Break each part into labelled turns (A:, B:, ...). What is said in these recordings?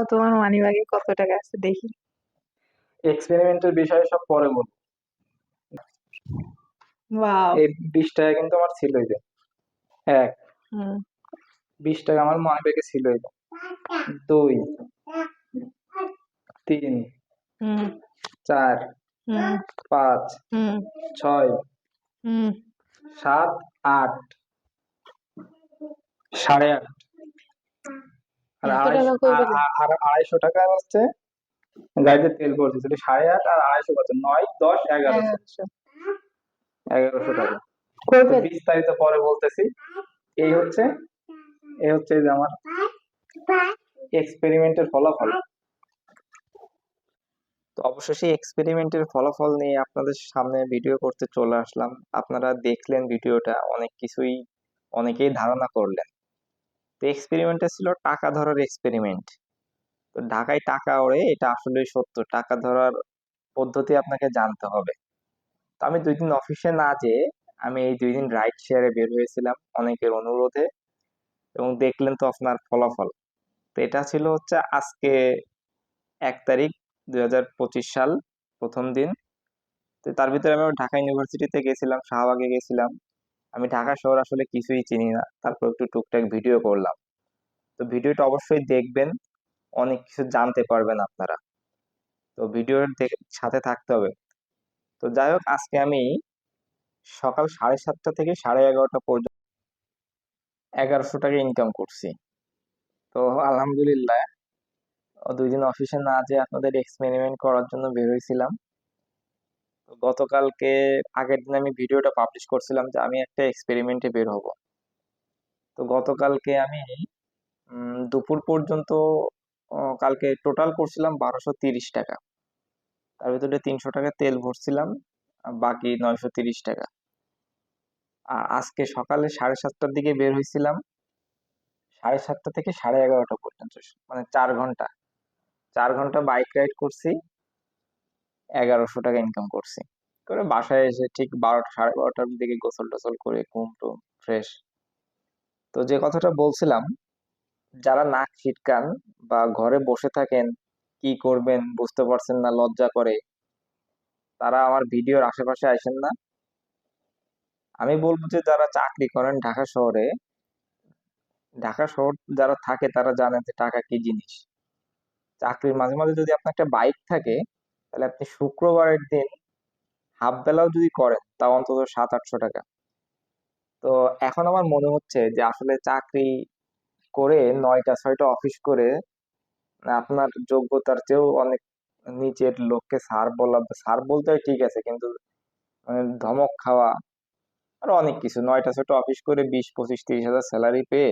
A: দেখাও তোমার মানিব্যাগে কত টাকা আছে দেখি।
B: এক্সপেরিমেন্টের বিষয়ে সব পরে বলব
A: ওয়াও
B: এই বিশ টাকা কিন্তু আমার ছিলই যে। এক।
A: হুম।
B: বিশ টাকা আমার মনে ব্যাগে ছিলই যে। দুই। তিন।
A: হুম।
B: চার।
A: হুম।
B: পাঁচ।
A: হুম।
B: ছয়।
A: হুম।
B: সাত। আট। সাড়ে আট। আর আড়াইশো
A: টাকা
B: হচ্ছে গাড়িতে তেল ভরছি তাহলে সাড়ে আট আর আড়াইশো কত? নয় দশ
A: এগারোশো।
B: এগারোশো টাকা। তো বিস্তারিত পরে বলতেছি। এই হচ্ছে এই হচ্ছে যে আমার এক্সপেরিমেন্টের ফলাফল। তো অবশেষে এক্সপেরিমেন্টের ফলাফল নিয়ে আপনাদের সামনে ভিডিও করতে চলে আসলাম। আপনারা দেখলেন ভিডিওটা অনেক কিছুই অনেকেই ধারণা করলেন। তো এক্সপেরিমেন্টটা ছিল টাকা ধরার এক্সপেরিমেন্ট তো ঢাকায় টাকা ওড়ে, এটা আসলেই সত্য। টাকা ধরার পদ্ধতি আপনাকে জানতে হবে। তো আমি দুই দিন অফিসে না যেয়ে, আমি এই দুই দিন রাইড শেয়ারে বের হয়েছিলাম অনেকের অনুরোধে এবং দেখলেন তো আপনার ফলাফল। তো এটা ছিল হচ্ছে আজকে এক তারিখ দুই হাজার পঁচিশ সাল প্রথম দিন। তো তার ভিতরে আমি ঢাকা ইউনিভার্সিটিতে গেছিলাম, শাহবাগে গেছিলাম। আমি ঢাকা শহর আসলে কিছুই চিনি না। তারপর একটু টুকটাক ভিডিও করলাম। তো ভিডিওটা অবশ্যই দেখবেন। অনেক কিছু জানতে পারবেন আপনারা। তো ভিডিওর সাথে থাকতে হবে। তো যাই হোক, আজকে আমি সকাল সাড়ে সাতটা থেকে সাড়ে এগারোটা পর্যন্ত এগারোশো টাকা ইনকাম করছি। তো আলহামদুলিল্লাহ। দুই দিন অফিসে না যেয়ে আপনাদের এক্সপেরিমেন্ট করার জন্য বের হয়েছিলাম। গতকালকে আগের দিন আমি ভিডিওটা পাবলিশ করছিলাম যে আমি একটা এক্সপেরিমেন্টে বের হব। তো গতকালকে আমি দুপুর পর্যন্ত কালকে টোটাল করছিলাম বারোশো তিরিশ টাকা। তার ভিতরে তিনশো টাকা তেল ভরছিলাম বাকি নয়শো তিরিশ টাকা। আর আজকে সকালে সাড়ে সাতটার দিকে বের হয়েছিলাম। সাড়ে সাতটা থেকে সাড়ে এগারোটা পর্যন্ত মানে চার ঘণ্টা। চার ঘণ্টা বাইক রাইড করছি। এগারোশো টাকা ইনকাম করছি। করে বাসায় এসে ঠিক বারোটা, সাড়ে বারোটার দিকে গোসল টোসল করে ঘুম টুম ফ্রেশ তো যে কথাটা বলছিলাম, যারা নাক ছিটকান বা ঘরে বসে থাকেন, কি করবেন বুঝতে পারছেন না, লজ্জা করে, তারা আমার ভিডিওর আশেপাশে আসেন না। আমি বলব যে যারা চাকরি করেন ঢাকা শহরে, ঢাকা শহর যারা থাকে তারা জানে যে টাকা কি জিনিস। চাকরির মাঝে মাঝে যদি আপনার একটা বাইক থাকে তাহলে আপনি শুক্রবারের দিন হাফ বেলাও যদি করেন, তাও অন্তত সাত আটশো টাকা। তো এখন আমার মনে হচ্ছে যে আসলে চাকরি করে নয়টা, ছয়টা অফিস করে আপনার যোগ্যতার চেয়েও অনেক নিচের লোককে স্যার বলা স্যার বলতে ঠিক আছে, কিন্তু মানে ধমক খাওয়া আর অনেক কিছু। নয়টা, ছয়টা অফিস করে বিশ, পঁচিশ, তিরিশ হাজার স্যালারি পেয়ে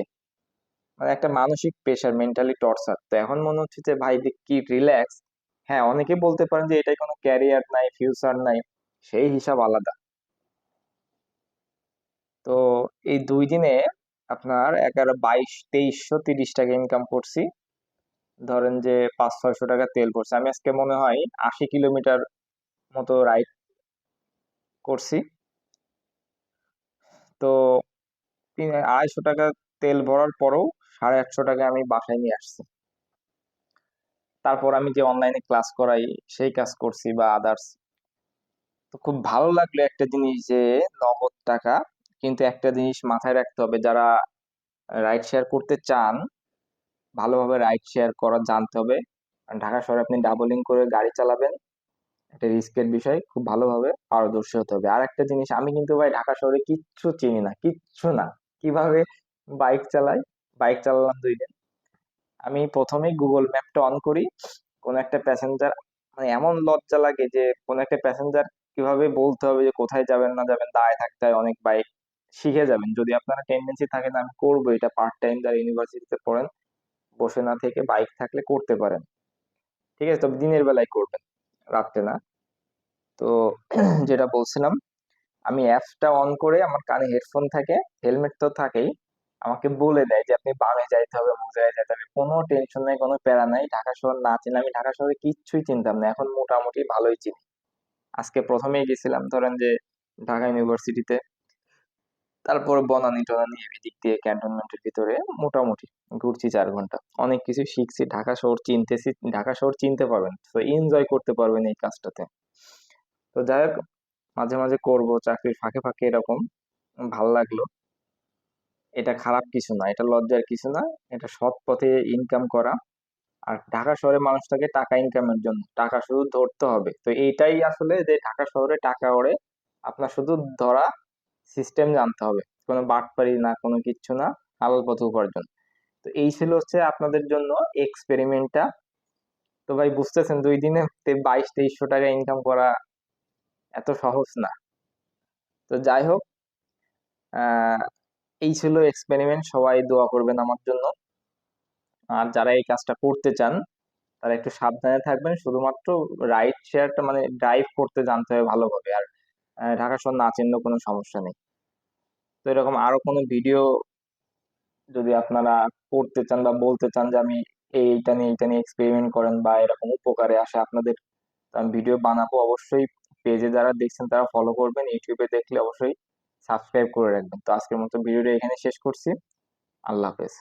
B: মানে একটা মানসিক প্রেশার মেন্টালি টর্চার তো এখন মনে হচ্ছে যে, ভাই কি রিল্যাক্স হ্যাঁ অনেকে বলতে পারেন যে এটাই কোনো ক্যারিয়ার নাই ফিউচার নাই, সেই হিসাব আলাদা। তো এই দুই দিনে আপনার এগারো, বাইশ তেইশশো তিরিশ টাকা ইনকাম করছি। ধরেন যে পাঁচ, ছয়শো টাকা তেল পড়ছে আমি আজকে মনে হয় আশি কিলোমিটার মতো রাইড করছি। তো আড়াইশো টাকা তেল ভরার পরেও সাড়ে আটশো টাকা আমি বাসায় নিয়ে আসছি। তারপর আমি যে অনলাইনে ক্লাস করাই, সেই কাজ করছি বা আদার্স তো খুব ভালো লাগল একটা জিনিস যে নগদ টাকা, কিন্তু একটা জিনিস মাথায় রাখতে হবে, যারা রাইড শেয়ার করতে চান, ভালোভাবে রাইড শেয়ার করা জানতে হবে। ঢাকা শহরে আপনি ডাবলিং করে গাড়ি চালাবেন একটা রিস্কের বিষয়, খুব ভালোভাবে পারদর্শী হতে হবে। আর একটা জিনিস, আমি কিন্তু ভাই ঢাকা শহরে কিচ্ছু চিনি না, কিচ্ছু না। কীভাবে বাইক চালাই? বাইক চালালাম দুই দিন। আমি প্রথমেই গুগল ম্যাপটা অন করি। কোন একটা প্যাসেঞ্জার মানে এমন লজ্জা লাগে যে, কোন একটা প্যাসেঞ্জার কীভাবে বলতে হবে যে, কোথায় যাবেন, না যাবেন, দাঁড়ায় থাকতে হয় অনেক বাইক শিখে যাবেন। যদি আপনারা টেন্ডেন্সি থাকে না, আমি করব এটা পার্ট টাইম যারা ইউনিভার্সিটিতে পড়েন, বসে না থেকে বাইক থাকলে করতে পারেন। ঠিক আছে, তবে দিনের বেলায় করবেন, রাত্রে না। তো যেটা বলছিলাম, আমি অ্যাপসটা অন করে আমার কানে হেডফোন থাকে হেলমেট তো থাকেই আমাকে বলে দেয় যে, আপনি বামে যাইতে হবে মোজায় যাইতে হবে। কোনো টেনশন নেই, কোনো প্যারা নাই। ঢাকা শহর না চিনি আমি ঢাকা শহরে কিচ্ছুই চিনতাম না। এখন মোটামুটি ভালোই চিনি। আজকে প্রথমেই গেছিলাম, ধরেন যে, ঢাকা ইউনিভার্সিটিতে। তারপর বনানী টনানী এদিক দিয়ে ক্যান্টনমেন্টের ভিতরে মোটামুটি ঘুরছি চার ঘণ্টা। অনেক কিছু শিখছি, ঢাকা শহর চিনতেছি, ঢাকা শহর চিনতে পারবেন। তো এনজয় করতে পারবেন এই কাজটাতে। তো যাই হোক, মাঝে মাঝে করব, চাকরির ফাঁকে ফাঁকে এরকম, ভালো লাগল। এটা খারাপ কিছু না, এটা লজ্জার কিছু না, এটা সৎ পথে ইনকাম করা। আর ঢাকা শহরে মানুষ থাকে টাকা ইনকামের জন্য, টাকা শুধু ধরতে হবে। তো এইটাই আসলে যে ঢাকা শহরে টাকা ওড়ে, আপনার শুধু ধরা সিস্টেম জানতে হবে। কোনো বাটপারি না, কোনো কিচ্ছু না, হালাল পথে উপার্জন। তো এই ছিল হচ্ছে আপনাদের জন্য এক্সপেরিমেন্টটা তো ভাই বুঝতেছেন, দুই দিনে বাইশ, তেইশশো টাকা ইনকাম করা এত সহজ না। তো যাই হোক এই ছিল এক্সপেরিমেন্ট সবাই দোয়া করবেন আমার জন্য। আর যারা এই কাজটা করতে চান, তারা একটু সাবধানে থাকবেন, শুধুমাত্র রাইড শেয়ারটা মানে ড্রাইভ করতে জানতে হবে ভালোভাবে। আর ঢাকা শহর না চিনলেও কোনো সমস্যা নেই। তো এরকম আরও কোনো ভিডিও যদি আপনারা করতে চান বা বলতে চান যে আমি এইটা নিয়ে এইটা নিয়ে এক্সপেরিমেন্ট করেন বা এরকম উপকারে আসে আপনাদের আমি ভিডিও বানাবো অবশ্যই। পেজে যারা দেখছেন তারা ফলো করবেন ইউটিউবে দেখলে অবশ্যই সাবস্ক্রাইব করে রাখবেন। তো আজকের মতো ভিডিওটা এখানে শেষ করছি। আল্লাহ হাফেজ।